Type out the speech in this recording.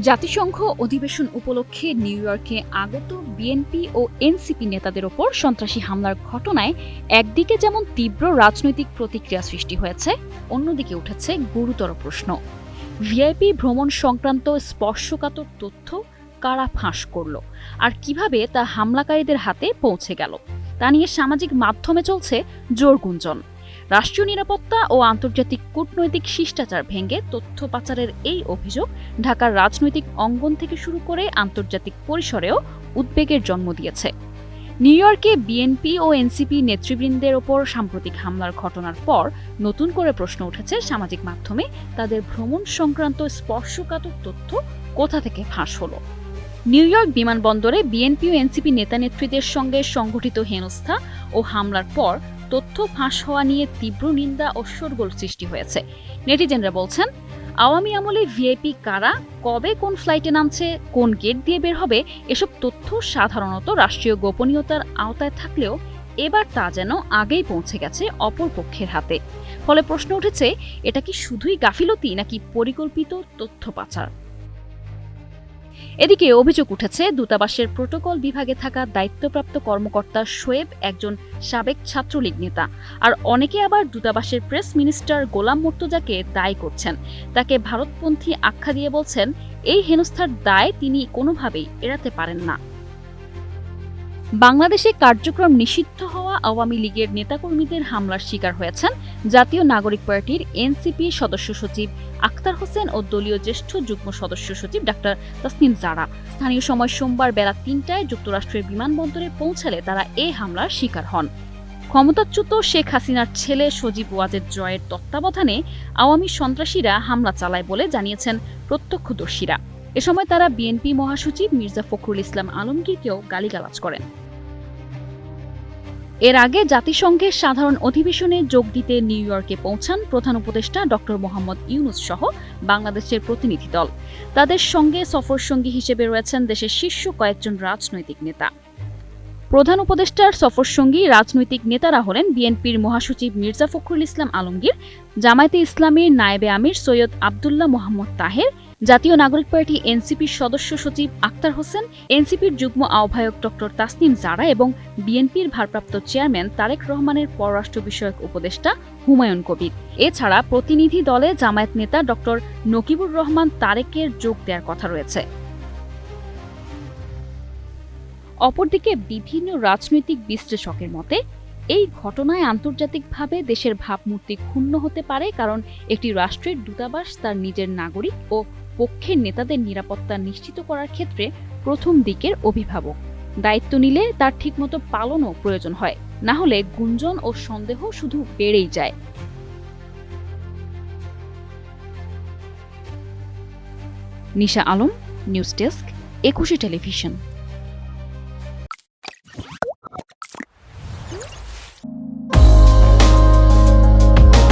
জাতিসংঘ অধিবেশন উপলক্ষে নিউ ইয়র্কে আগত বিএনপি ও এনসিপি নেতাদের ওপর সন্ত্রাসী হামলার ঘটনায় একদিকে যেমন তীব্র রাজনৈতিক প্রতিক্রিয়া সৃষ্টি হয়েছে, অন্যদিকে উঠেছে গুরুতর প্রশ্ন। ভিআইপি ভ্রমণ সংক্রান্ত স্পর্শকাতর তথ্য কারা ফাঁস করল? আর কীভাবে তা হামলাকারীদের হাতে পৌঁছে গেল? তা নিয়ে সামাজিক মাধ্যমে চলছে জোর গুঞ্জন। রাষ্ট্রীয় নিরাপত্তা ও আন্তর্জাতিক কূটনৈতিক শিষ্টাচার ভেঙে তথ্য পাচারের এই অভিযোগ ঢাকার রাজনৈতিক অঙ্গন থেকে শুরু করে আন্তর্জাতিক পরিসরেও উদ্বেগের জন্ম দিয়েছে। নিউ ইয়র্কে বিএনপি ও এনসিপি নেতৃবৃন্দের ওপর সাম্প্রতিক হামলার ঘটনার পর নতুন করে প্রশ্ন উঠেছে সামাজিক মাধ্যমে তাদের ভ্রমণ সংক্রান্ত স্পর্শকাতর তথ্য কোথা থেকে ফাঁস হলো। নিউ ইয়র্ক বিমানবন্দরে বিএনপি ও এনসিপি নেতা নেত্রীদের সঙ্গে সংঘটিত হেনস্থা ও হামলার পর তথ্য ফাঁস হওয়া নিয়ে তীব্র নিন্দা ও শোরগোল সৃষ্টি হয়েছে। নেটিজেনরা বলছেন, আওয়ামী আমলে ভিআইপি কারা, কবে কোন ফ্লাইটে নামছে, কোন গেট দিয়ে বের হবে, এসব তথ্য সাধারণত রাষ্ট্রীয় গোপনীয়তার আওতায় থাকলেও এবার তা যেন আগেই পৌঁছে গেছে অপর পক্ষের হাতে। ফলে প্রশ্ন উঠেছে, এটা কি শুধুই গাফিলতি নাকি পরিকল্পিত তথ্য পাচার? এদিকে অভিযোগ উঠেছে, দূতাবাসের প্রোটোকল বিভাগে থাকা দায়িত্বপ্রাপ্ত কর্মকর্তা শোয়েব একজন সাবেক ছাত্রলীগ নেতা। আর অনেকে আবার দূতাবাসের প্রেস মিনিস্টার গোলাম মুর্তজাকে দায়ী করছেন। তাকে ভারতপন্থী আখ্যা দিয়ে বলছেন, এই হেনস্থার দায় তিনি কোনোভাবেই এড়াতে পারেন না। বাংলাদেশে কার্যক্রম নিষিদ্ধ হওয়া আওয়ামী লীগের নেতাকর্মীদের হামলার শিকার হয়েছেন জাতীয় নাগরিক পার্টির এনসিপি সদস্য সচিব আক্তার হোসেন ও দলীয় জ্যেষ্ঠ যুগ্ম সদস্য সচিব ডাক্তার তাসনিম জারা। স্থানীয় সময় সোমবার বেলা তিনটায় যুক্তরাষ্ট্রের বিমানবন্দরে পৌঁছালে তারা এই হামলার শিকার হন। ক্ষমতাচ্যুত শেখ হাসিনার ছেলে সজীব ওয়াজেদ জয়ের তত্ত্বাবধানে আওয়ামী সন্ত্রাসীরা হামলা চালায় বলে জানিয়েছেন প্রত্যক্ষদর্শীরা। এ সময় তারা বিএনপি মহাসচিব মির্জা ফখরুল ইসলাম আলমগীরকেও গালিগালাজ করেন। এর আগে জাতিসংঘের সাধারণ অধিবেশনে যোগ দিতে নিউ ইয়র্কে পৌঁছান প্রধান উপদেষ্টা ডক্টর মোহাম্মদ ইউনুস সহ বাংলাদেশের প্রতিনিধি দল। তাদের সঙ্গে সফর সঙ্গী হিসেবে রয়েছেন দেশের শীর্ষ কয়েকজন রাজনৈতিক নেতা। প্রধান উপদেষ্টার সফরসঙ্গী রাজনৈতিক নেতারা হলেন বিএনপির মহাসচিব মির্জা ফখরুল ইসলাম আলমগীর, জামায়াতে ইসলামীর নায়েবে আমির সৈয়দ আবদুল্লাহ মোহাম্মদ তাহের, জাতীয় নাগরিক পার্টি এনসিপির সদস্য সচিব আক্তার হোসেন, এনসিপির যুগ্ম আহ্বায়ক ডক্টর তাসনিম জারা এবং বিএনপির ভারপ্রাপ্ত চেয়ারম্যান তারেক রহমানের পররাষ্ট্র বিষয়ক উপদেষ্টা হুমায়ুন কবির। এছাড়া প্রতিনিধি দলে জামায়াত নেতা ডক্টর নকিবুর রহমান তারেকের যোগ দেওয়ার কথা রয়েছে। অপরদিকে বিভিন্ন রাজনৈতিক বিশ্লেষকের মতে, এই ঘটনায় আন্তর্জাতিকভাবে দেশের ভাবমূর্তি ক্ষুণ্ণ হতে পারে কারণ একটি রাষ্ট্রের দূতাবাস তার নিজের নাগরিক ও পক্ষের নেতাদের নিরাপত্তা নিশ্চিত করার ক্ষেত্রে প্রথম দিকের অভিভাবক। দায়িত্ব নিলে তার ঠিকমতো পালনও প্রয়োজন হয়, না হলে গুঞ্জন ও সন্দেহ শুধু বেড়েই যায়। Nisha Alam, news desk, Ekushey television.